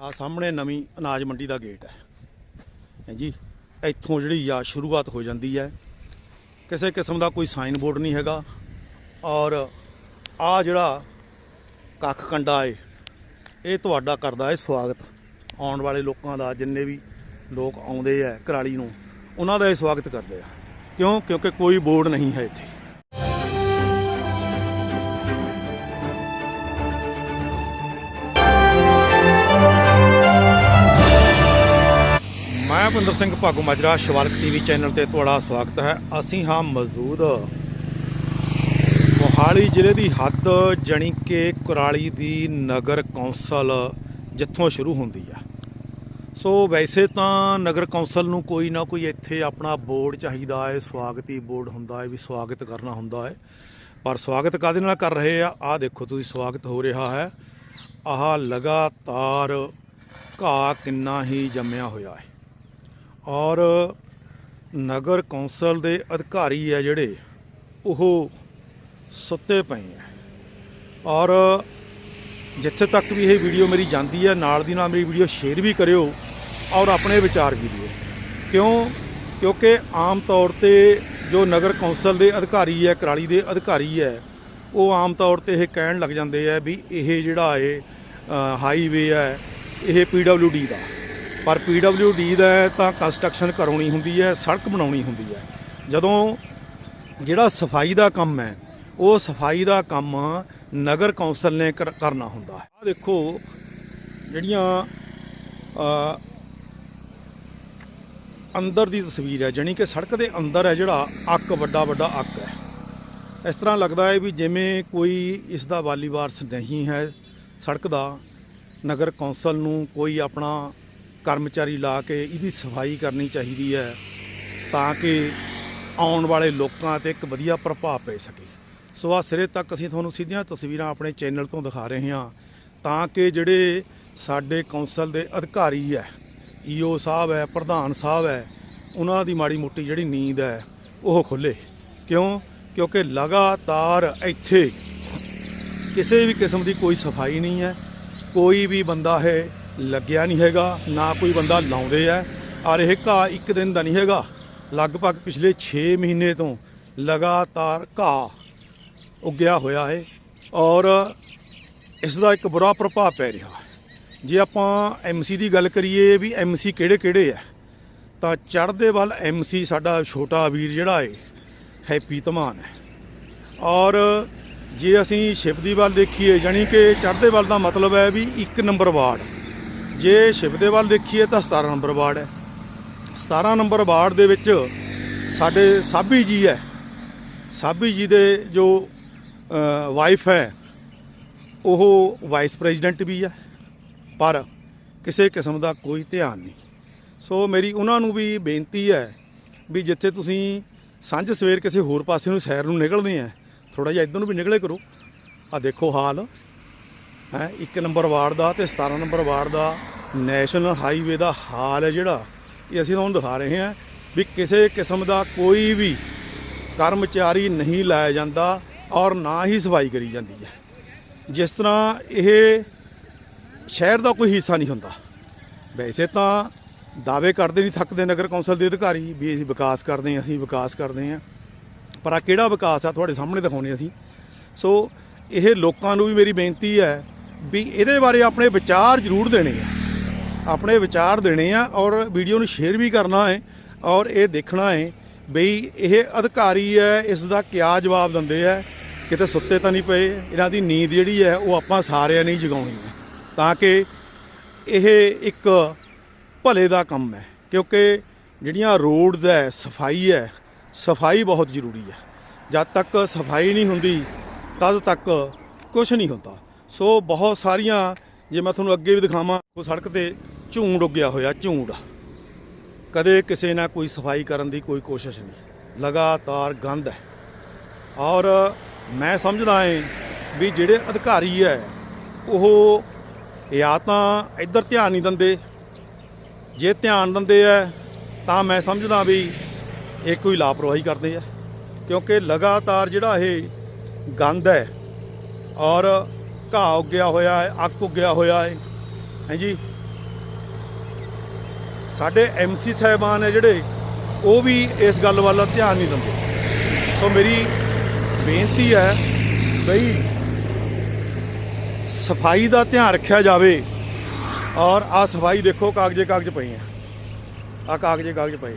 ਆ ਸਾਹਮਣੇ ਨਵੀਂ ਅਨਾਜ ਮੰਡੀ ਦਾ ਗੇਟ ਹੈ। ਹਾਂਜੀ ਇੱਥੋਂ ਜਿਹੜੀ ਆ ਸ਼ੁਰੂਆਤ ਹੋ ਜਾਂਦੀ ਹੈ। ਕਿਸੇ ਕਿਸਮ ਦਾ ਕੋਈ ਸਾਈਨ ਬੋਰਡ ਨਹੀਂ ਹੈਗਾ। ਔਰ ਆ ਜਿਹੜਾ ਕੱਖ ਕੰਡਾ ਏ, ਇਹ ਤੁਹਾਡਾ ਕਰਦਾ ਏ ਸਵਾਗਤ। ਆਉਣ ਵਾਲੇ ਲੋਕਾਂ ਦਾ, ਜਿੰਨੇ ਵੀ ਲੋਕ ਆਉਂਦੇ ਆ ਕਰਾਲੀ ਨੂੰ, ਉਹਨਾਂ ਦਾ ਇਹ ਸਵਾਗਤ ਕਰਦੇ ਆ। ਕਿਉਂ? ਕਿਉਂਕਿ ਕੋਈ ਬੋਰਡ ਨਹੀਂ ਹੈ ਇੱਥੇ। ਮੈਂ ਭਿੰਦਰ ਸਿੰਘ ਭਾਗੂ ਮਾਜਰਾ, ਸ਼ਿਵਾਲਕ ਟੀਵੀ ਚੈਨਲ ਤੇ ਤੁਹਾਡਾ ਸਵਾਗਤ ਹੈ। ਅਸੀਂ ਹਾਂ ਮੌਜੂਦ ਮੋਹਾਲੀ ਜ਼ਿਲ੍ਹੇ ਦੀ ਹੱਦ, ਜਣੀ ਕਿ ਕੁਰਾਲੀ ਦੀ ਨਗਰ ਕੌਂਸਲ ਜਿੱਥੋਂ ਸ਼ੁਰੂ ਹੁੰਦੀ ਆ। ਸੋ ਵੈਸੇ ਤਾਂ ਨਗਰ ਕੌਂਸਲ ਨੂੰ ਕੋਈ ਨਾ ਕੋਈ ਇੱਥੇ ਆਪਣਾ ਬੋਰਡ ਚਾਹੀਦਾ ਹੈ, ਸਵਾਗਤੀ ਬੋਰਡ ਹੁੰਦਾ ਹੈ, ਵੀ ਸਵਾਗਤ ਕਰਨਾ ਹੁੰਦਾ ਹੈ। ਪਰ ਸਵਾਗਤ ਕਾਦੇ ਨਾਲ ਕਰ ਰਹੇ ਆ? ਆਹ ਦੇਖੋ, ਤੁਸੀਂ ਸਵਾਗਤ ਹੋ ਰਿਹਾ ਹੈ। ਆਹ ਲਗਾਤਾਰ ਘਾਹ ਕਿੰਨਾ ਹੀ ਜੰਮਿਆ ਹੋਇਆ ਹੈ। ਔਰ ਨਗਰ ਕੌਂਸਲ ਦੇ ਅਧਿਕਾਰੀ ਹੈ ਜਿਹੜੇ, ਉਹ ਸੁੱਤੇ ਪਏ ਆ। ਔਰ ਜਿੱਥੇ ਤੱਕ ਵੀ ਇਹ ਵੀਡੀਓ ਮੇਰੀ ਜਾਂਦੀ ਹੈ ਨਾਲ ਦੀ ਨਾਲ ਮੇਰੀ ਵੀਡੀਓ ਸ਼ੇਅਰ ਵੀ ਕਰਿਓ ਔਰ ਆਪਣੇ ਵਿਚਾਰ ਵੀ ਦਿਓ। ਕਿਉਂ? ਕਿਉਂਕਿ ਆਮ ਤੌਰ ਤੇ ਜੋ ਨਗਰ ਕੌਂਸਲ ਦੇ ਅਧਿਕਾਰੀ ਹੈ ਕਰਾਲੀ ਦੇ ਅਧਿਕਾਰੀ ਹੈ ਉਹ ਆਮ ਤੌਰ ਤੇ ਇਹ ਕਹਿਣ ਲੱਗ ਜਾਂਦੇ ਆ ਵੀ ਇਹ ਜਿਹੜਾ ਹੈ ਹਾਈਵੇ ਹੈ ਇਹ ਡੀ ਦਾ। ਪਰ ਡੀ ਦਾ ਤਾਂ ਕੰਸਟਰਕਸ਼ਨ ਕਰਾਉਣੀ ਹੁੰਦੀ ਹੈ, ਸੜਕ ਬਣਾਉਣੀ ਹੁੰਦੀ ਹੈ। ਜਦੋਂ ਜਿਹੜਾ ਸਫ਼ਾਈ ਦਾ ਕੰਮ ਹੈ, ਉਹ ਸਫ਼ਾਈ ਦਾ ਕੰਮ ਨਗਰ ਕੌਂਸਲ ਨੇ ਕਰ- ਕਰਨਾ ਹੁੰਦਾ ਹੈ। ਆ ਦੇਖੋ, ਜਿਹੜੀਆਂ ਅੰਦਰ ਦੀ ਤਸਵੀਰ ਹੈ, ਜਾਣੀ ਕਿ ਸੜਕ ਦੇ ਅੰਦਰ ਹੈ ਜਿਹੜਾ ਅੱਕ, ਵੱਡਾ ਵੱਡਾ ਅੱਕ ਹੈ। ਇਸ ਤਰ੍ਹਾਂ ਲੱਗਦਾ ਹੈ ਵੀ ਜਿਵੇਂ ਕੋਈ ਇਸ ਦਾ ਵਾਲੀ ਵਾਰਸ ਨਹੀਂ ਹੈ, ਸੜਕ ਦਾ, ਨਗਰ ਕੌਂਸਲ ਨੂੰ ਕੋਈ ਆਪਣਾ ਕਰਮਚਾਰੀ ਲਾ ਕੇ ਇਹਦੀ ਸਫ਼ਾਈ ਕਰਨੀ ਚਾਹੀਦੀ ਹੈ ਤਾਂ ਕਿ ਆਉਣ ਵਾਲੇ ਲੋਕਾਂ ਤੇ ਇੱਕ ਵਧੀਆ ਪ੍ਰਭਾਵ ਪੈ ਸਕੇ। ਸੋ ਆ ਸਿਰੇ ਤੱਕ ਅਸੀਂ ਤੁਹਾਨੂੰ ਸਿੱਧੀਆਂ ਤਸਵੀਰਾਂ ਆਪਣੇ ਚੈਨਲ ਤੋਂ ਦਿਖਾ ਰਹੇ ਹਾਂ ਤਾਂ ਕਿ ਜਿਹੜੇ ਸਾਡੇ ਕੌਂਸਲ ਦੇ ਅਧਿਕਾਰੀ ਹੈ ਈਓ ਸਾਹਿਬ ਹੈ, ਪ੍ਰਧਾਨ ਸਾਹਿਬ ਹੈ, ਉਹਨਾਂ ਦੀ ਮਾੜੀ ਮੋਟੀ ਜਿਹੜੀ ਨੀਂਦ ਹੈ ਉਹ ਖੁੱਲੇ ਕਿਉਂ? ਕਿਉਂਕਿ ਲਗਾਤਾਰ ਇੱਥੇ ਕਿਸੇ ਵੀ ਕਿਸਮ ਦੀ ਕੋਈ ਸਫ਼ਾਈ ਨਹੀਂ ਹੈ, ਕੋਈ ਵੀ ਬੰਦਾ ਹੈ ਲੱਗਿਆ ਨਹੀਂ ਹੈਗਾ, ਨਾ ਕੋਈ ਬੰਦਾ ਲਾਉਂਦੇ ਆ, ਔਰ ਇਹ ਘਾਹ ਇੱਕ ਦਿਨ ਦਾ ਨਹੀਂ ਹੈਗਾ। ਲਗਭਗ ਪਿਛਲੇ 6 ਮਹੀਨੇ ਤੋਂ ਲਗਾਤਾਰ ਘਾਹ ਉੱਗਿਆ ਹੋਇਆ ਹੈ, ਔਰ ਇਸ ਦਾ ਇੱਕ ਬੁਰਾ ਪ੍ਰਭਾਵ ਪੈ ਰਿਹਾ ਜੇ ਆਪਾਂ ਐਮਸੀ ਦੀ ਗੱਲ ਕਰੀਏ ਵੀ ਐਮਸੀ ਕਿਹੜੇ ਕਿਹੜੇ ਆ, ਤਾਂ ਚੜ੍ਹਦੇ ਵੱਲ ਐਮਸੀ ਸਾਡਾ ਛੋਟਾ ਵੀਰ ਜਿਹੜਾ ਹੈ ਹੈਪੀ ਧਮਾਨ ਹੈ। ਔਰ ਜੇ ਅਸੀਂ ਸ਼ਿਵਦੀ ਵੱਲ ਦੇਖੀਏ, ਜਾਣੀ ਕਿ ਚੜ੍ਹਦੇ ਵੱਲ ਦਾ ਮਤਲਬ ਹੈ ਵੀ ਇੱਕ ਨੰਬਰ ਵਾਰਡ। ਜੇ ਸ਼ਿਵ ਦੇ ਵੱਲ ਦੇਖੀਏ ਤਾਂ 17 ਨੰਬਰ ਵਾਰਡ ਹੈ। 17 ਨੰਬਰ ਵਾਰਡ ਦੇ ਵਿੱਚ ਸਾਡੇ ਸਾਬੀ ਜੀ ਹੈ। ਸਾਬੀ ਜੀ ਦੇ ਜੋ ਵਾਈਫ ਹੈ, ਉਹ ਵਾਈਸ ਪ੍ਰੈਜ਼ੀਡੈਂਟ ਵੀ ਹੈ, ਪਰ ਕਿਸੇ ਕਿਸਮ ਦਾ ਕੋਈ ਧਿਆਨ ਨਹੀਂ। ਸੋ ਮੇਰੀ ਉਹਨਾਂ ਨੂੰ ਵੀ ਬੇਨਤੀ ਹੈ ਵੀ ਜਿੱਥੇ ਤੁਸੀਂ ਸਾਂਝ ਸਵੇਰ ਕਿਸੇ ਹੋਰ ਪਾਸੇ ਨੂੰ ਸੈਰ ਨੂੰ ਨਿਕਲਦੇ ਆ ਥੋੜਾ ਜਿਹਾ ਇੱਧਰ ਨੂੰ ਵੀ ਨਿਕਲੇ ਕਰੋ। ਆ ਦੇਖੋ ਹਾਲ। ਹੈ, ਇੱਕ ਨੰਬਰ ਵਾਰਡ ਦਾ ਤੇ 17 ਨੰਬਰ ਵਾਰਡ ਦਾ ਨੈਸ਼ਨਲ ਹਾਈਵੇ ਦਾ ਹਾਲ ਹੈ ਜਿਹੜਾ, ਇਹ ਅਸੀਂ ਤੁਹਾਨੂੰ ਦਿਖਾ ਰਹੇ ਹਾਂ ਵੀ ਕਿਸੇ ਕਿਸਮ ਦਾ ਕੋਈ ਵੀ ਕਰਮਚਾਰੀ ਨਹੀਂ ਲਾਇਆ ਜਾਂਦਾ ਔਰ ਨਾ ਹੀ ਸਫ਼ਾਈ ਕਰੀ ਜਾਂਦੀ ਹੈ। ਜਿਸ ਤਰ੍ਹਾਂ ਇਹ ਸ਼ਹਿਰ ਦਾ ਕੋਈ ਹਿੱਸਾ ਨਹੀਂ ਹੁੰਦਾ। ਵੈਸੇ ਤਾਂ ਦਾਅਵੇ ਕਰਦੇ ਨਹੀਂ ਥੱਕਦੇ ਨਗਰ ਕੌਂਸਲ ਦੇ ਅਧਿਕਾਰੀ ਵੀ ਅਸੀਂ ਵਿਕਾਸ ਕਰਦੇ ਹਾਂ, ਅਸੀਂ ਵਿਕਾਸ ਕਰਦੇ ਹਾਂ। ਪਰ ਆ ਕਿਹੜਾ ਵਿਕਾਸ ਆ ਤੁਹਾਡੇ ਸਾਹਮਣੇ ਦਿਖਾਉਣੇ ਅਸੀਂ। ਸੋ ਇਹ ਲੋਕਾਂ ਨੂੰ ਵੀ ਮੇਰੀ ਬੇਨਤੀ ਹੈ ਵੀ ਇਹਦੇ ਬਾਰੇ ਆਪਣੇ ਵਿਚਾਰ ਜ਼ਰੂਰ ਦੇਣੇ ਆ। ਆਪਣੇ ਵਿਚਾਰ ਦੇਣੇ ਆ ਔਰ ਵੀਡੀਓ ਨੂੰ ਸ਼ੇਅਰ ਵੀ ਕਰਨਾ ਹੈ ਔਰ ਇਹ ਦੇਖਣਾ ਹੈ ਬਈ ਇਹ ਅਧਿਕਾਰੀ ਹੈ, ਇਸ ਦਾ ਕਿਆ ਜਵਾਬ ਦਿੰਦੇ ਆ। ਕਿਤੇ ਸੁੱਤੇ ਤਾਂ ਨਹੀਂ ਪਏ, ਇਹਨਾਂ ਦੀ ਨੀਂਦ ਜਿਹੜੀ ਹੈ ਉਹ ਆਪਾਂ ਸਾਰਿਆਂ ਨੇ ਜਗਾਉਣੀ ਹੈ। ਤਾਂ ਕਿ ਇਹ ਇੱਕ ਭਲੇ ਦਾ ਕੰਮ ਹੈ, ਕਿਉਂਕਿ ਜਿਹੜੀਆਂ ਰੋਡਸ ਹੈ, ਸਫ਼ਾਈ ਹੈ, ਸਫ਼ਾਈ ਬਹੁਤ ਜ਼ਰੂਰੀ ਹੈ। ਜਦ ਤੱਕ ਸਫ਼ਾਈ ਨਹੀਂ ਹੁੰਦੀ, ਤਦ ਤੱਕ ਕੁਝ ਨਹੀਂ ਹੁੰਦਾ। ਸੋ ਬਹੁਤ ਸਾਰੀਆਂ ਜੇ ਮੈਂ ਤੁਹਾਨੂੰ ਅੱਗੇ ਵੀ ਦਿਖਾਵਾਂ, ਉਹ ਸੜਕ ਤੇ ਝੂੰਡ ਉੱਗਿਆ ਹੋਇਆ, ਝੂੰਡ। ਕਦੇ ਕਿਸੇ ਨਾਲ ਕੋਈ ਸਫ਼ਾਈ ਕਰਨ ਦੀ ਕੋਈ ਕੋਸ਼ਿਸ਼ ਨਹੀਂ। ਲਗਾਤਾਰ ਗੰਦ ਹੈ। ਔਰ ਮੈਂ ਸਮਝਦਾ ਹਾਂ ਵੀ ਜਿਹੜੇ ਅਧਿਕਾਰੀ ਹੈ, ਉਹ ਜਾਂ ਤਾਂ ਇੱਧਰ ਧਿਆਨ ਨਹੀਂ ਦਿੰਦੇ। ਜੇ ਧਿਆਨ ਦਿੰਦੇ ਆ ਤਾਂ ਮੈਂ ਸਮਝਦਾ ਵੀ ਇਹ ਕੋਈ ਲਾਪਰਵਾਹੀ ਕਰਦੇ ਆ। ਕਿਉਂਕਿ ਲਗਾਤਾਰ ਜਿਹੜਾ ਇਹ ਗੰਦ ਹੈ, ਔਰ ਘਾਹ ਉੱਗਿਆ ਹੋਇਆ ਹੈ ਅੱਕ ਉੱਗਿਆ ਹੋਇਆ ਹੈ। ਹਾਂਜੀ ਸਾਡੇ ਐਮਸੀ ਸਾਹਿਬਾਨ ਹੈ ਜਿਹੜੇ, ਉਹ ਵੀ ਇਸ ਗੱਲ ਵੱਲ ਧਿਆਨ ਨਹੀਂ ਦਿੰਦੇ। ਸੋ ਮੇਰੀ ਬੇਨਤੀ ਹੈ ਬਈ, ਸਫ਼ਾਈ ਦਾ ਧਿਆਨ ਰੱਖਿਆ ਜਾਵੇ ਔਰ ਆ ਸਫ਼ਾਈ ਦੇਖੋ ਕਾਗਜ਼ੇ ਕਾਗਜ਼ ਪਏ ਆ। ਆ ਕਾਗਜ਼ੇ ਕਾਗਜ਼ ਪਏ।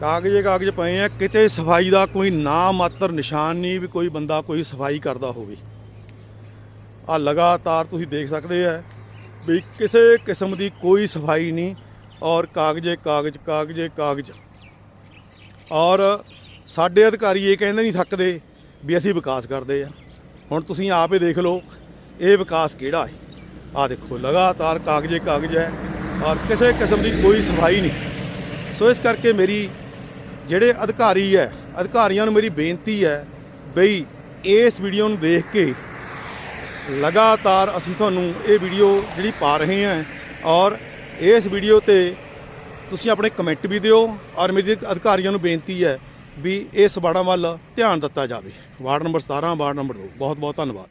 ਕਾਗਜ਼ੇ ਕਾਗਜ਼ ਪਏ ਆ, ਕਿਤੇ ਸਫ਼ਾਈ ਦਾ ਕੋਈ ਨਾ ਮਾਤਰ ਨਿਸ਼ਾਨ ਨਹੀਂ ਵੀ ਕੋਈ ਬੰਦਾ ਕੋਈ ਸਫ਼ਾਈ ਕਰਦਾ ਹੋਵੇ। ਆ ਲਗਾਤਾਰ ਤੁਸੀਂ ਦੇਖ ਸਕਦੇ ਆ ਵੀ ਕਿਸੇ ਕਿਸਮ ਦੀ ਕੋਈ ਸਫ਼ਾਈ ਨਹੀਂ ਔਰ ਕਾਗਜ਼ੇ, ਕਾਗਜ਼ ਕਾਗਜ਼ੇ, ਕਾਗਜ਼। ਔਰ ਸਾਡੇ ਅਧਿਕਾਰੀ ਇਹ ਕਹਿੰਦੇ ਨਹੀਂ ਥੱਕਦੇ ਵੀ ਅਸੀਂ ਵਿਕਾਸ ਕਰਦੇ ਆ। ਹੁਣ ਤੁਸੀਂ ਆਪ ਹੀ ਦੇਖ ਲਓ, ਇਹ ਵਿਕਾਸ ਕਿਹੜਾ ਹੈ? ਆ ਦੇਖੋ, ਲਗਾਤਾਰ ਕਾਗਜ਼ੇ, ਕਾਗਜ਼ ਹੈ ਔਰ ਕਿਸੇ ਕਿਸਮ ਦੀ ਕੋਈ ਸਫ਼ਾਈ ਨਹੀਂ। ਸੋ ਇਸ ਕਰਕੇ ਮੇਰੀ ਜਿਹੜੇ ਅਧਿਕਾਰੀ ਹੈ, ਅਧਿਕਾਰੀਆਂ ਨੂੰ ਮੇਰੀ ਬੇਨਤੀ ਹੈ ਬਈ ਇਸ ਵੀਡੀਓ ਨੂੰ ਦੇਖ ਕੇ ਲਗਾਤਾਰ ਅਸੀਂ ਤੁਹਾਨੂੰ ਇਹ ਵੀਡੀਓ ਜਿਹੜੀ ਪਾ ਰਹੇ ਹਾਂ ਔਰ ਇਸ ਵੀਡੀਓ ਤੇ ਤੁਸੀਂ ਆਪਣੇ ਕਮੈਂਟ ਵੀ ਦਿਓ ਔਰ ਮੇਰੇ ਅਧਿਕਾਰੀਆਂ ਨੂੰ ਬੇਨਤੀ ਹੈ ਵੀ ਇਸ ਵਾੜਾਂ ਵੱਲ ਧਿਆਨ ਦਿੱਤਾ ਜਾਵੇ। ਵਾਰਡ ਨੰਬਰ 17 ਵਾਰਡ ਨੰਬਰ 2 ਬਹੁਤ ਬਹੁਤ ਧੰਨਵਾਦ।